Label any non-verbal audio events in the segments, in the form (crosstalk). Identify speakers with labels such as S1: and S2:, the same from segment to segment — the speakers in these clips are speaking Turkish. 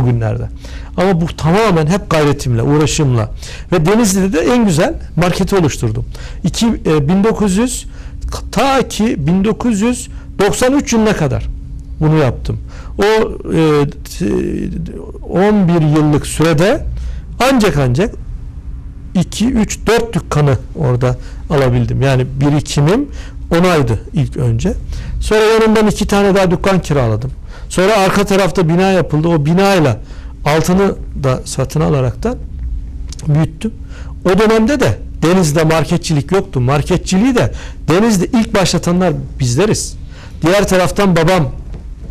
S1: o günlerde. Ama bu tamamen hep gayretimle, uğraşımla ve Denizli'de de en güzel marketi oluşturdum. İki, e, 1900 ta ki 1993 yılına kadar bunu yaptım. O e, t- 11 yıllık sürede ancak ancak 2, 3, 4 dükkanı orada alabildim. Yani birikimim onaydı ilk önce. Sonra yanından iki tane daha dükkan kiraladım. Sonra arka tarafta bina yapıldı. O binayla altını da satın alaraktan büyüttüm. O dönemde de Deniz'de marketçilik yoktu. Marketçiliği de Deniz'de ilk başlatanlar bizleriz. Diğer taraftan babam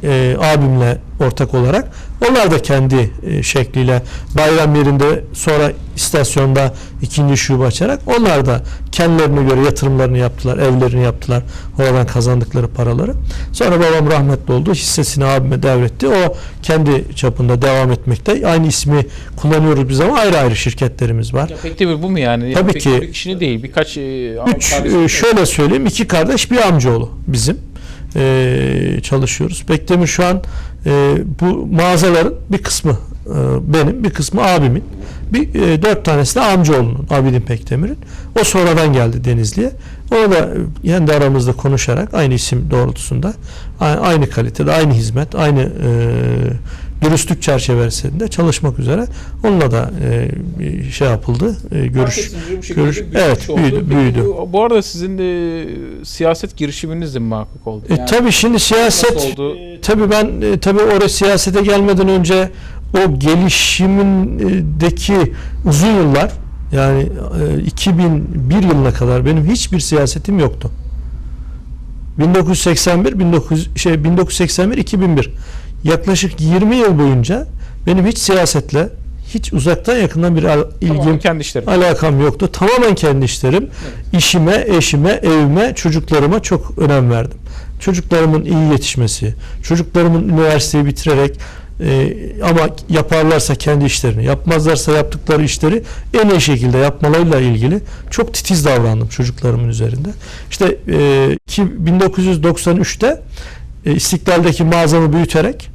S1: e, abimle ortak olarak onlar da kendi e, şekliyle bayram yerinde sonra istasyonda ikinci şube açarak onlar da kendilerine göre yatırımlarını yaptılar, evlerini yaptılar. Oradan kazandıkları paraları. Sonra babam rahmetli oldu. Hissesini abime devretti. O kendi çapında devam etmekte. Aynı ismi kullanıyoruz biz ama ayrı ayrı şirketlerimiz var.
S2: Ya Pekdemir bu mu yani?
S1: Tabii
S2: Pekdemir
S1: ki.
S2: Bir kişinin değil birkaç e,
S1: Üç, e, şöyle söyleyeyim iki kardeş bir amcaoğlu bizim e, çalışıyoruz. Bekdemir şu an e, bu mağazaların bir kısmı e, benim bir kısmı abimin bir e, dört tanesi de amcaoğlunun Abidin Pekdemir'in. O sonradan geldi Denizli'ye. Onu da e, kendi aramızda konuşarak aynı isim doğrultusunda aynı kalitede aynı hizmet aynı e, dürüstlük çerçevesinde çalışmak üzere onunla da e, şey yapıldı. E, görüş görüş- evet,
S2: oldu.
S1: büyüdü, büyüdü.
S2: Bu, bu arada sizin de siyaset girişiminiz de muhakkak oldu?
S1: E, tabii şimdi siyaset
S2: oldu?
S1: e, tabii ben e, tabii oraya siyasete gelmeden önce o gelişimindeki uzun yıllar yani e, 2001 yılına kadar benim hiçbir siyasetim yoktu. 1981 19 şey 1981 2001 yaklaşık 20 yıl boyunca benim hiç siyasetle hiç uzaktan yakından bir al- ilgim
S2: Tamamen kendi işlerim.
S1: alakam yoktu. Tamamen kendi işlerim. İşime, eşime, evime, çocuklarıma çok önem verdim. Çocuklarımın iyi yetişmesi, çocuklarımın üniversiteyi bitirerek e, ama yaparlarsa kendi işlerini, yapmazlarsa yaptıkları işleri en iyi şekilde yapmalarıyla ilgili çok titiz davrandım çocuklarımın üzerinde. İşte e, ki 1993'te e, İstiklal'deki mağazamı büyüterek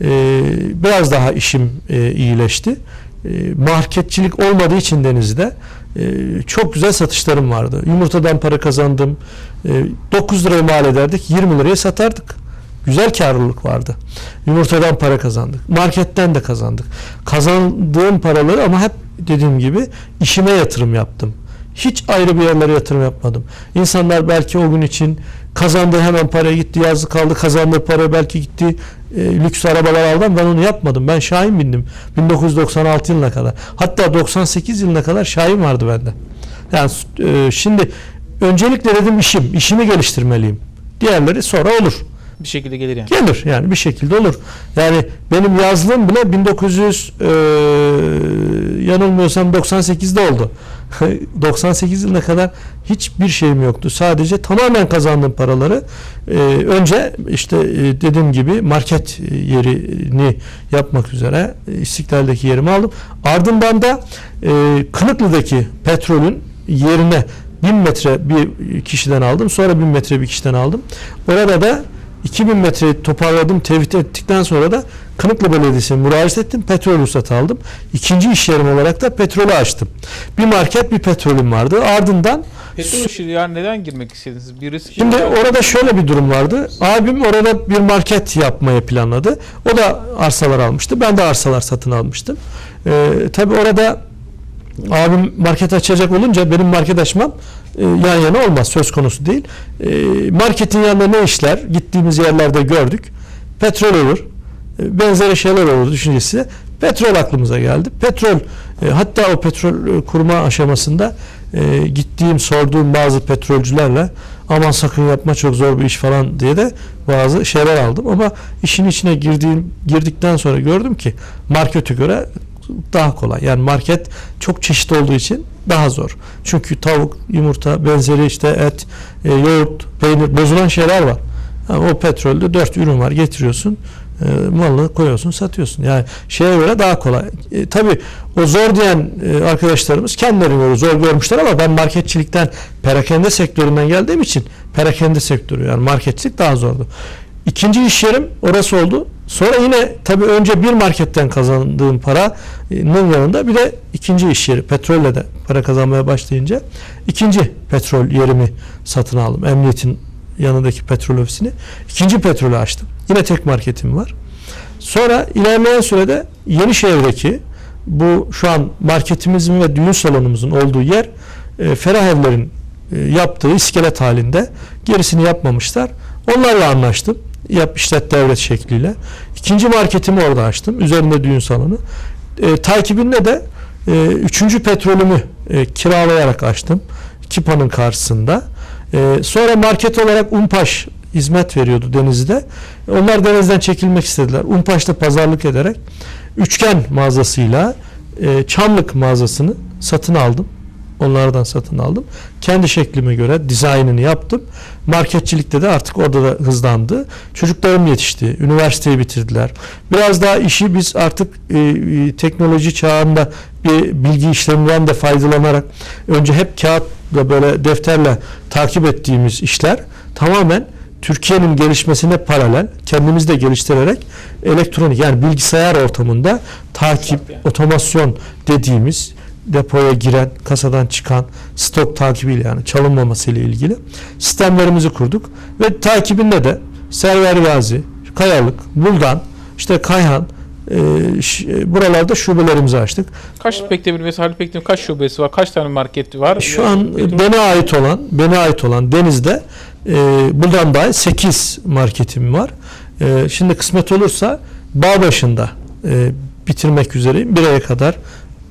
S1: e, biraz daha işim e, iyileşti. Marketçilik olmadığı için Denizli'de çok güzel satışlarım vardı. Yumurtadan para kazandım. E, 9 liraya mal ederdik. 20 liraya satardık. Güzel karlılık vardı. Yumurtadan para kazandık. Marketten de kazandık. Kazandığım paraları ama hep dediğim gibi işime yatırım yaptım. Hiç ayrı bir yerlere yatırım yapmadım. İnsanlar belki o gün için kazandığı hemen paraya gitti yazdı kaldı kazandığı para belki gitti e, lüks arabalar aldım ben onu yapmadım. Ben Şahin bindim 1996 yılına kadar. Hatta 98 yılına kadar Şahin vardı bende. Yani e, şimdi öncelikle dedim işim işimi geliştirmeliyim. Diğerleri sonra olur.
S2: Bir şekilde gelir yani.
S1: gelir yani bir şekilde olur. Yani benim yazlığım bile 1900 e, yanılmıyorsam 98'de oldu 98 yılına kadar hiçbir şeyim yoktu. Sadece tamamen kazandığım paraları e, önce işte e, dediğim gibi market yerini yapmak üzere e, İstiklal'deki yerimi aldım. Ardından da e, Kınıklı'daki petrolün yerine 1000 metre bir kişiden aldım. Sonra 1000 metre bir kişiden aldım. Orada da 2000 metre toparladım, tevhid ettikten sonra da Kınıklı Belediyesi'ne müracaat ettim. Petrol ruhsatı aldım. İkinci iş yerim olarak da petrolü açtım. Bir market, bir petrolüm vardı. Ardından
S2: Petrol işi yani neden girmek istediniz? Bir risk
S1: Şimdi orada şöyle bir durum vardı. Abim orada bir market yapmayı planladı. O da arsalar almıştı. Ben de arsalar satın almıştım. Ee, tabii orada abim market açacak olunca benim market açmam e, yan yana olmaz. Söz konusu değil. E, marketin yanında ne işler? Gittiğimiz yerlerde gördük. Petrol olur. e, Benzeri şeyler olur düşüncesi. Petrol aklımıza geldi. Petrol e, hatta o petrol kurma aşamasında gittiğim sorduğum bazı petrolcülerle aman sakın yapma çok zor bir iş falan diye de bazı şeyler aldım ama işin içine girdiğim girdikten sonra gördüm ki markete göre daha kolay. Yani market çok çeşit olduğu için daha zor. Çünkü tavuk, yumurta, benzeri işte et, e, yoğurt, peynir bozulan şeyler var. Ha, o petrolde dört ürün var getiriyorsun e, malını koyuyorsun satıyorsun. Yani şeye göre daha kolay. E, tabii o zor diyen e, arkadaşlarımız kendilerine göre zor görmüşler ama ben marketçilikten perakende sektöründen geldiğim için perakende sektörü yani marketçilik daha zordu. İkinci iş yerim orası oldu. Sonra yine tabii önce bir marketten kazandığım paranın yanında bir de ikinci iş yeri petrolle de para kazanmaya başlayınca ikinci petrol yerimi satın aldım. Emniyetin yanındaki petrol ofisini. İkinci petrolü açtım. Yine tek marketim var. Sonra ilerleyen sürede Yenişehir'deki bu şu an marketimizin ve düğün salonumuzun olduğu yer e, Ferah Evler'in e, yaptığı iskelet halinde gerisini yapmamışlar. Onlarla anlaştım. Yap işlet devlet şekliyle. İkinci marketimi orada açtım. Üzerinde düğün salonu. E, takibinde de e, üçüncü petrolümü e, kiralayarak açtım. Kipa'nın karşısında. E, sonra market olarak Unpaş hizmet veriyordu denizde. Onlar denizden çekilmek istediler. Unpaş'ta pazarlık ederek üçgen mağazasıyla e, Çamlık mağazasını satın aldım. Onlardan satın aldım. Kendi şeklime göre dizaynını yaptım. Marketçilikte de artık orada da hızlandı. Çocuklarım yetişti. Üniversiteyi bitirdiler. Biraz daha işi biz artık e, e, teknoloji çağında bir bilgi işleminden de faydalanarak önce hep kağıtla böyle defterle takip ettiğimiz işler tamamen Türkiye'nin gelişmesine paralel kendimizi de geliştirerek elektronik yani bilgisayar ortamında takip, otomasyon dediğimiz depoya giren, kasadan çıkan stok takibiyle yani çalınmaması ile ilgili sistemlerimizi kurduk ve takibinde de Server Gazi, Kayalık, Buldan, işte Kayhan e, e, buralarda şubelerimizi açtık.
S2: Kaç Pekdemir ve Halil Pekdemir kaç şubesi var? Kaç tane market var?
S1: Şu an
S2: Petrol-
S1: bana ait olan, bana ait olan denizde e, buradan dahi 8 marketim var. E, şimdi kısmet olursa Bağbaşı'nda e, bitirmek üzereyim. Bir aya kadar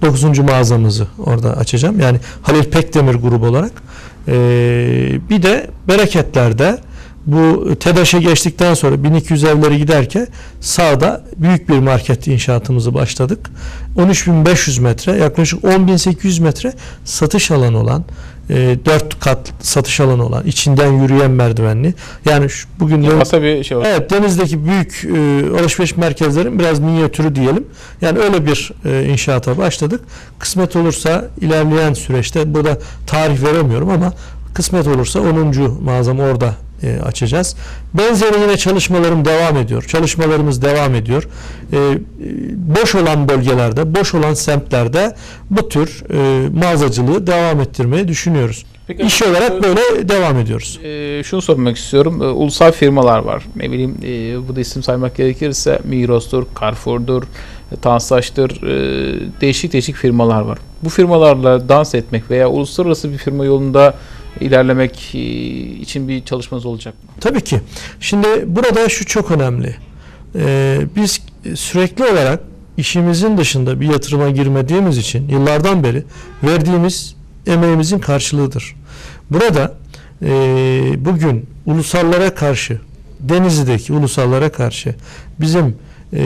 S1: 9. mağazamızı orada açacağım. Yani Halil Pekdemir grubu olarak. E, bir de Bereketler'de bu TEDAŞ'a geçtikten sonra 1200 evleri giderken sağda büyük bir market inşaatımızı başladık. 13.500 metre yaklaşık 10.800 metre satış alanı olan e, 4 kat satış alanı olan içinden yürüyen merdivenli yani şu, bugün de-
S2: bir şey var.
S1: Evet denizdeki büyük e, alışveriş merkezlerin biraz minyatürü diyelim. Yani öyle bir e, inşaata başladık. Kısmet olursa ilerleyen süreçte burada tarih veremiyorum ama kısmet olursa 10. mağazamı orada e, açacağız. Benzeri yine çalışmalarım devam ediyor. Çalışmalarımız devam ediyor. E, e, boş olan bölgelerde, boş olan semtlerde bu tür e, mağazacılığı devam ettirmeyi düşünüyoruz.
S2: Peki,
S1: İş olarak böyle devam ediyoruz.
S2: e, şunu sormak istiyorum. E, ulusal firmalar var. Ne bileyim e, bu da isim saymak gerekirse Migros'tur, Carrefour'dur, e, Tansaç'tır. E, değişik değişik firmalar var. Bu firmalarla dans etmek veya uluslararası bir firma yolunda ilerlemek e, için bir çalışmanız olacak mı?
S1: Tabii ki. Şimdi burada şu çok önemli. Ee, biz sürekli olarak işimizin dışında bir yatırıma girmediğimiz için yıllardan beri verdiğimiz emeğimizin karşılığıdır. Burada e, bugün ulusallara karşı Denizli'deki ulusallara karşı bizim e,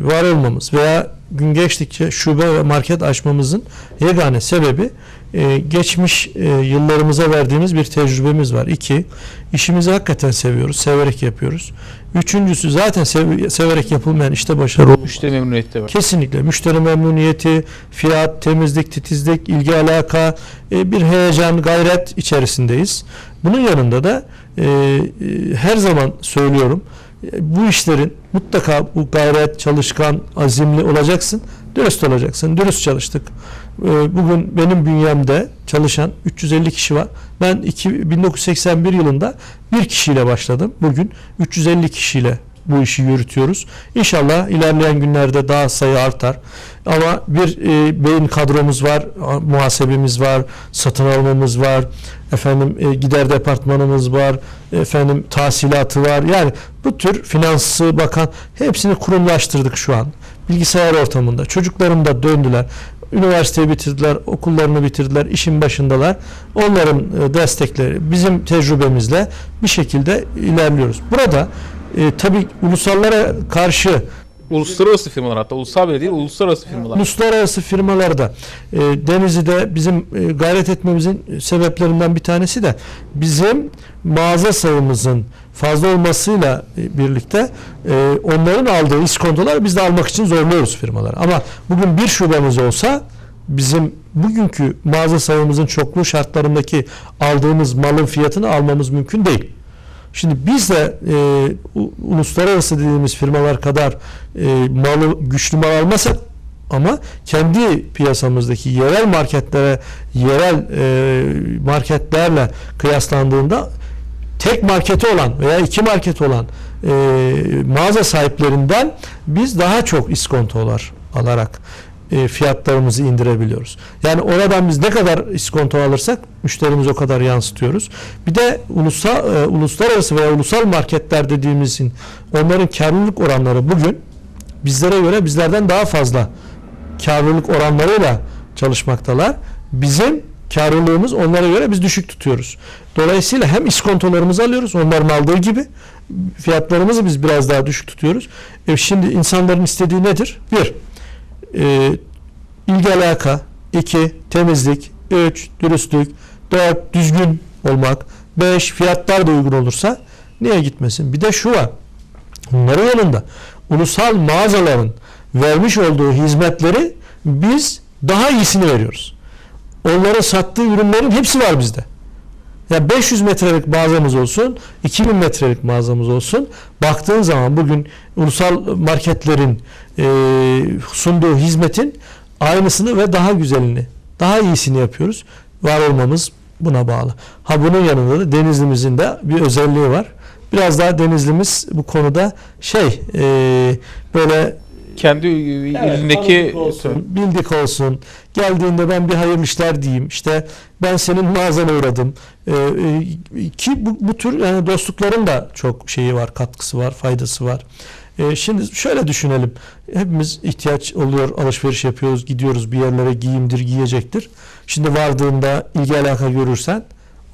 S1: var olmamız veya gün geçtikçe şube ve market açmamızın yegane sebebi e, geçmiş e, yıllarımıza verdiğimiz bir tecrübemiz var. İki, işimizi hakikaten seviyoruz, severek yapıyoruz. Üçüncüsü zaten sev- severek yapılmayan işte başarı olmaz.
S2: Müşteri memnuniyeti de var.
S1: Kesinlikle müşteri memnuniyeti, fiyat, temizlik, titizlik, ilgi alaka, e, bir heyecan, gayret içerisindeyiz. Bunun yanında da e, e, her zaman söylüyorum bu işlerin mutlaka bu gayret, çalışkan, azimli olacaksın, dürüst olacaksın. Dürüst çalıştık. E, Bugün benim bünyemde çalışan 350 kişi var. Ben iki- 1981 yılında bir kişiyle başladım. Bugün 350 kişiyle bu işi yürütüyoruz. İnşallah ilerleyen günlerde daha sayı artar. Ama bir e, beyin kadromuz var, muhasebemiz var, satın almamız var, efendim e, gider departmanımız var, efendim tahsilatı var. Yani bu tür finansı bakan hepsini kurumlaştırdık şu an. Bilgisayar ortamında. Çocuklarım da döndüler. Üniversiteyi bitirdiler, okullarını bitirdiler, işin başındalar. Onların e, destekleri, bizim tecrübemizle bir şekilde ilerliyoruz. Burada e, tabii ulusallara karşı
S2: Uluslararası firmalar hatta ulusal bile değil uluslararası firmalar.
S1: uluslararası firmalarda e, Denizli'de bizim e, gayret etmemizin sebeplerinden bir tanesi de bizim mağaza sayımızın fazla olmasıyla e, birlikte e, onların aldığı iskontoları biz de almak için zorluyoruz firmaları. Ama bugün bir şubemiz olsa bizim bugünkü mağaza sayımızın çokluğu şartlarındaki aldığımız malın fiyatını almamız mümkün değil. Şimdi biz de e, uluslararası dediğimiz firmalar kadar e, malı güçlü mal almasak ama kendi piyasamızdaki yerel marketlere yerel e, marketlerle kıyaslandığında tek marketi olan veya iki market olan e, mağaza sahiplerinden biz daha çok iskontolar alarak e, fiyatlarımızı indirebiliyoruz. Yani oradan biz ne kadar iskonto alırsak müşterimiz o kadar yansıtıyoruz. Bir de ulusal, e, uluslararası veya ulusal marketler dediğimizin onların karlılık oranları bugün bizlere göre bizlerden daha fazla karlılık oranlarıyla çalışmaktalar. Bizim karlılığımız onlara göre biz düşük tutuyoruz. Dolayısıyla hem iskontolarımızı alıyoruz onların aldığı gibi fiyatlarımızı biz biraz daha düşük tutuyoruz. E şimdi insanların istediği nedir? Bir, e, ilgi alaka. iki temizlik. Üç, dürüstlük. Dört, düzgün olmak. Beş, fiyatlar da uygun olursa niye gitmesin? Bir de şu var. Bunların yanında ulusal mağazaların vermiş olduğu hizmetleri biz daha iyisini veriyoruz. Onlara sattığı ürünlerin hepsi var bizde. Ya 500 metrelik mağazamız olsun, 2000 metrelik mağazamız olsun. Baktığın zaman bugün ulusal marketlerin e, sunduğu hizmetin aynısını ve daha güzelini, daha iyisini yapıyoruz. Var olmamız buna bağlı. Ha bunun yanında da Denizli'mizin de bir özelliği var. Biraz daha Denizli'miz bu konuda şey e, böyle
S2: Kendi ilindeki
S1: tanıdık olsun, bildik olsun. Geldiğinde ben bir hayırlı işler diyeyim. İşte ben senin mağazana uğradım. Ee, e, ki bu, bu tür yani dostlukların da çok şeyi var, katkısı var, faydası var. Ee, şimdi şöyle düşünelim. Hepimiz ihtiyaç oluyor, alışveriş yapıyoruz, gidiyoruz bir yerlere giyimdir, giyecektir. Şimdi vardığında ilgi alaka görürsen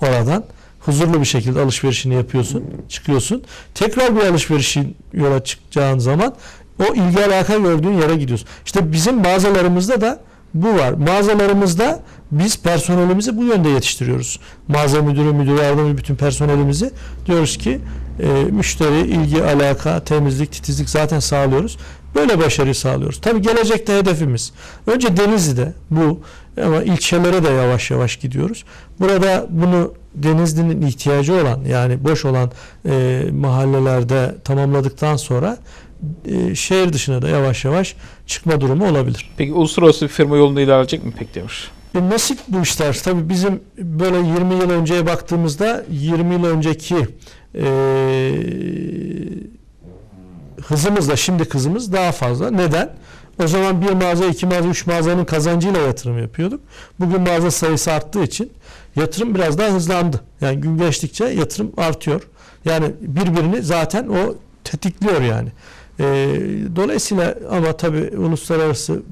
S1: oradan huzurlu bir şekilde alışverişini yapıyorsun, çıkıyorsun. Tekrar bir alışverişin yola çıkacağın zaman o ilgi alaka gördüğün yere gidiyorsun. İşte bizim mağazalarımızda da bu var. Mağazalarımızda biz personelimizi bu yönde yetiştiriyoruz. Mağaza müdürü, müdür yardımcı bütün personelimizi diyoruz ki e, müşteri, ilgi, alaka, temizlik, titizlik zaten sağlıyoruz. Böyle başarıyı sağlıyoruz. Tabii gelecekte hedefimiz. Önce Denizli'de bu ama ilçelere de yavaş yavaş gidiyoruz. Burada bunu Denizli'nin ihtiyacı olan yani boş olan e, mahallelerde tamamladıktan sonra e, şehir dışına da yavaş yavaş çıkma durumu olabilir.
S2: Peki uluslararası bir firma yolunda ilerleyecek mi pek Demir?
S1: E, nasip bu işler. Tabii bizim böyle 20 yıl önceye baktığımızda 20 yıl önceki e, hızımızla şimdi hızımız daha fazla. Neden? O zaman bir mağaza, iki mağaza, üç mağazanın kazancıyla yatırım yapıyorduk. Bugün mağaza sayısı arttığı için yatırım biraz daha hızlandı. Yani gün geçtikçe yatırım artıyor. Yani birbirini zaten o tetikliyor yani. E, dolayısıyla ama tabii uluslararası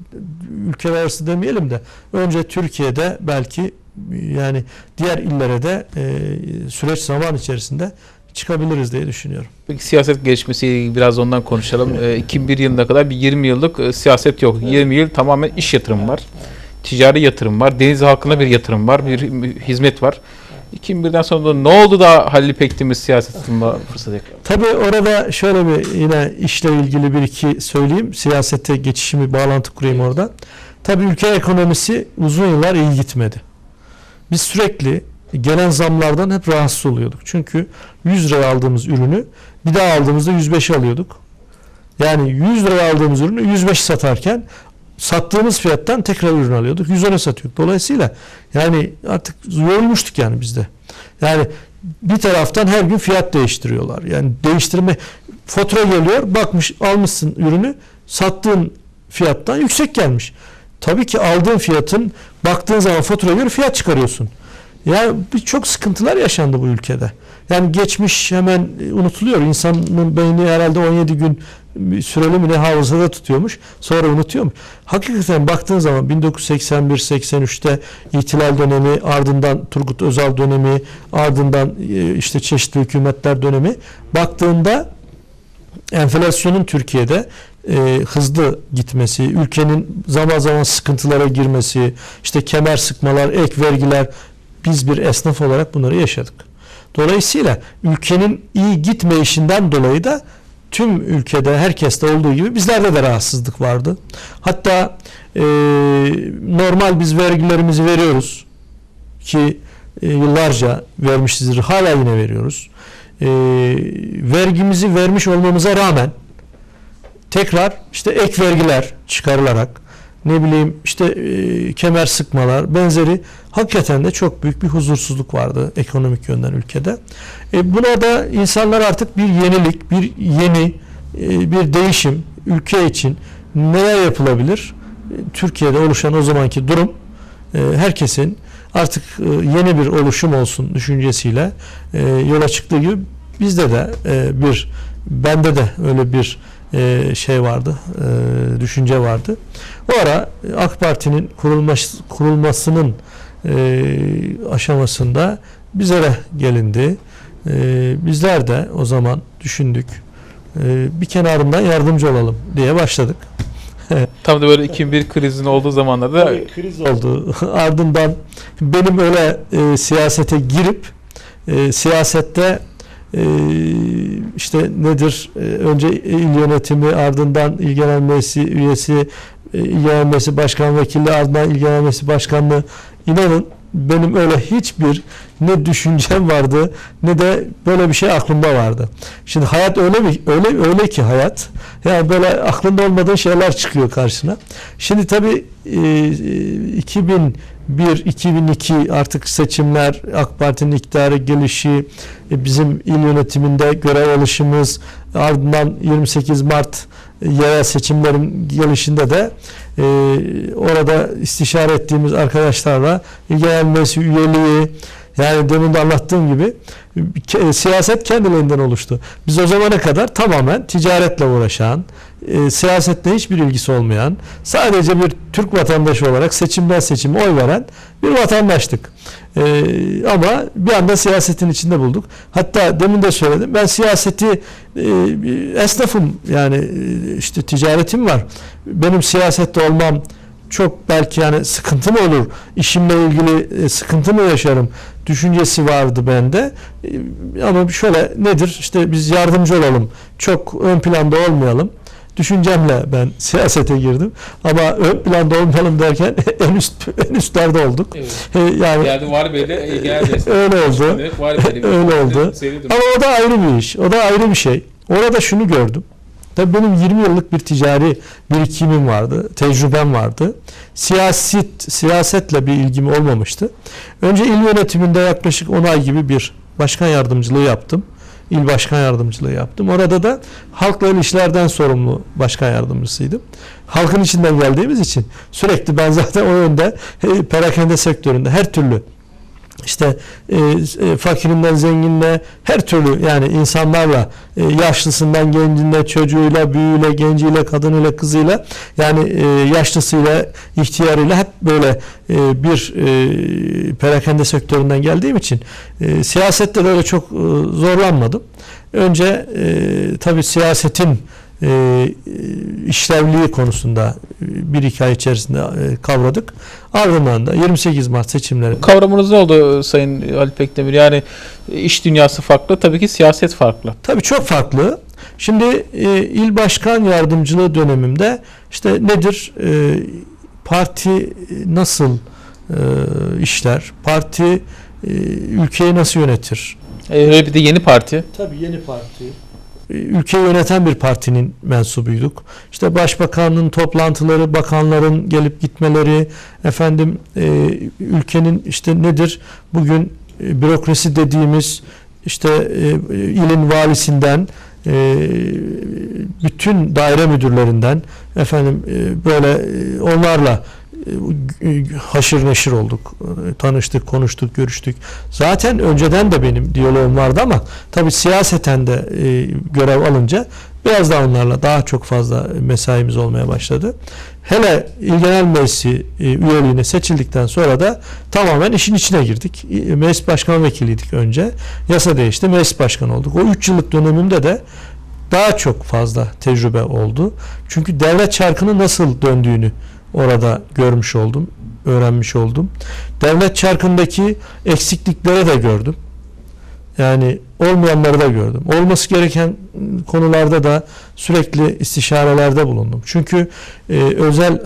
S1: ülkeler arası demeyelim de önce Türkiye'de belki yani diğer illere de e, süreç zaman içerisinde çıkabiliriz diye düşünüyorum.
S2: Peki siyaset gelişmesiyle ilgili biraz ondan konuşalım. Ee, 2001 yılına kadar bir 20 yıllık e, siyaset yok. 20 yıl tamamen iş yatırım var. Ticari yatırım var. Deniz halkına bir yatırım var. Bir hizmet var. 2001'den sonra da ne oldu da Halil Pekdemir siyaset tutma fırsatı?
S1: Tabii orada şöyle bir yine işle ilgili bir iki söyleyeyim. Siyasete geçişimi bağlantı kurayım orada. Tabii ülke ekonomisi uzun yıllar iyi gitmedi. Biz sürekli gelen zamlardan hep rahatsız oluyorduk. Çünkü 100 liraya aldığımız ürünü bir daha aldığımızda 105 alıyorduk. Yani 100 liraya aldığımız ürünü 105 satarken sattığımız fiyattan tekrar ürün alıyorduk. 110'a satıyorduk. Dolayısıyla yani artık yorulmuştuk yani bizde. Yani bir taraftan her gün fiyat değiştiriyorlar. Yani değiştirme fatura geliyor bakmış almışsın ürünü sattığın fiyattan yüksek gelmiş. Tabii ki aldığın fiyatın baktığın zaman fatura göre fiyat çıkarıyorsun. Yani birçok sıkıntılar yaşandı bu ülkede. Yani geçmiş hemen unutuluyor. İnsanın beyni herhalde 17 gün süreli mi ne hafızada tutuyormuş. Sonra unutuyormuş. Hakikaten baktığın zaman 1981-83'te ihtilal dönemi, ardından Turgut Özal dönemi, ardından e, işte çeşitli hükümetler dönemi baktığında enflasyonun Türkiye'de e, hızlı gitmesi, ülkenin zaman zaman sıkıntılara girmesi, işte kemer sıkmalar, ek vergiler biz bir esnaf olarak bunları yaşadık. Dolayısıyla ülkenin iyi gitmeyişinden dolayı da tüm ülkede herkeste olduğu gibi bizlerde de rahatsızlık vardı. Hatta e, normal biz vergilerimizi veriyoruz ki e, yıllarca vermişizdir hala yine veriyoruz. e, vergimizi vermiş olmamıza rağmen tekrar işte ek vergiler çıkarılarak ne bileyim işte e, kemer sıkmalar benzeri hakikaten de çok büyük bir huzursuzluk vardı ekonomik yönden ülkede. E, buna da insanlar artık bir yenilik, bir yeni e, bir değişim ülke için neler yapılabilir? E, Türkiye'de oluşan o zamanki durum e, herkesin artık e, yeni bir oluşum olsun düşüncesiyle e, yola çıktığı gibi bizde de e, bir bende de öyle bir e, şey vardı, e, düşünce vardı. O ara AK Parti'nin kurulması, kurulmasının e, aşamasında bizlere gelindi. E, bizler de o zaman düşündük. E, bir kenarından yardımcı olalım diye başladık. (laughs)
S2: Tam da böyle 2001 krizinin olduğu zamanlarda
S1: Tabii kriz oldu. (laughs) Ardından benim öyle e, siyasete girip e, siyasette e, işte nedir? E, önce il yönetimi ardından il genel meclisi üyesi, e, il genel meclisi başkan vekili ardından il genel meclisi başkanlığı inanın benim öyle hiçbir ne düşüncem vardı ne de böyle bir şey aklımda vardı. Şimdi hayat öyle mi öyle öyle ki hayat yani böyle aklında olmadığın şeyler çıkıyor karşına. Şimdi tabii e, 2001 2002 artık seçimler AK Parti'nin iktidara gelişi e, bizim il yönetiminde görev alışımız ardından 28 Mart yerel seçimlerin gelişinde de e, orada istişare ettiğimiz arkadaşlarla genel meclisi üyeliği yani demin de anlattığım gibi ke- siyaset kendiliğinden oluştu. Biz o zamana kadar tamamen ticaretle uğraşan, e, siyasetle hiçbir ilgisi olmayan, sadece bir Türk vatandaşı olarak seçimden seçime oy veren bir vatandaştık. E, ama bir anda siyasetin içinde bulduk. Hatta demin de söyledim. Ben siyaseti e, esnafım yani e, işte ticaretim var. Benim siyasette olmam çok belki yani sıkıntı mı olur? İşimle ilgili e, sıkıntı mı yaşarım? Düşüncesi vardı bende. E, Ama şöyle nedir? İşte biz yardımcı olalım. Çok ön planda olmayalım. Düşüncemle ben siyasete girdim. Ama ön planda olmayalım derken (laughs) en üst en üstlerde olduk.
S2: Evet.
S1: Yani
S2: Yani genel destek. (laughs)
S1: öyle oldu. (laughs) Öyle oldu. Ama o da ayrı bir iş. O da ayrı bir şey. Orada şunu gördüm. Tabii benim 20 yıllık bir ticari birikimim vardı, tecrübem vardı. Siyaset, siyasetle bir ilgim olmamıştı. Önce il yönetiminde yaklaşık 10 ay gibi bir başkan yardımcılığı yaptım. İl başkan yardımcılığı yaptım. Orada da halkla ilişkilerden sorumlu başkan yardımcısıydım. Halkın içinden geldiğimiz için sürekli ben zaten o yönde e, perakende sektöründe her türlü işte e, e, fakirinden zenginle her türlü yani insanlarla e, yaşlısından gencine çocuğuyla büyüğüyle genciyle kadınıyla kızıyla yani e, yaşlısıyla ihtiyarıyla hep böyle e, bir e, perakende sektöründen geldiğim için e, siyasette de öyle çok e, zorlanmadım. Önce e, tabii siyasetin e, işlevliği konusunda e, bir iki ay içerisinde e, kavradık. Ardından da 28 Mart seçimleri
S2: Kavramınız ne oldu Sayın Halit Bekdemir? Yani iş dünyası farklı, tabii ki siyaset farklı.
S1: Tabii çok farklı. Şimdi e, il başkan yardımcılığı dönemimde işte nedir? E, parti nasıl e, işler? Parti e, ülkeyi nasıl yönetir?
S2: Ee, bir de yeni parti.
S1: Tabii yeni parti. Ülkeyi yöneten bir partinin mensubuyduk. İşte başbakanın toplantıları, bakanların gelip gitmeleri, efendim e, ülkenin işte nedir? Bugün e, bürokrasi dediğimiz işte e, ilin valisinden e, bütün daire müdürlerinden efendim e, böyle e, onlarla e, haşır neşir olduk. E, Tanıştık, konuştuk, görüştük. Zaten önceden de benim diyaloğum vardı ama tabii siyaseten de e, görev alınca biraz daha onlarla daha çok fazla mesaimiz olmaya başladı. Hele İl Genel Meclisi e, üyeliğine seçildikten sonra da tamamen işin içine girdik. E, Meclis Başkan Vekiliydik önce. Yasa değişti, meclis başkanı olduk. O 3 yıllık dönemimde de daha çok fazla tecrübe oldu. Çünkü devlet çarkının nasıl döndüğünü orada görmüş oldum, öğrenmiş oldum. Devlet çarkındaki eksiklikleri de gördüm. Yani olmayanları da gördüm. Olması gereken konularda da sürekli istişarelerde bulundum. Çünkü e, özel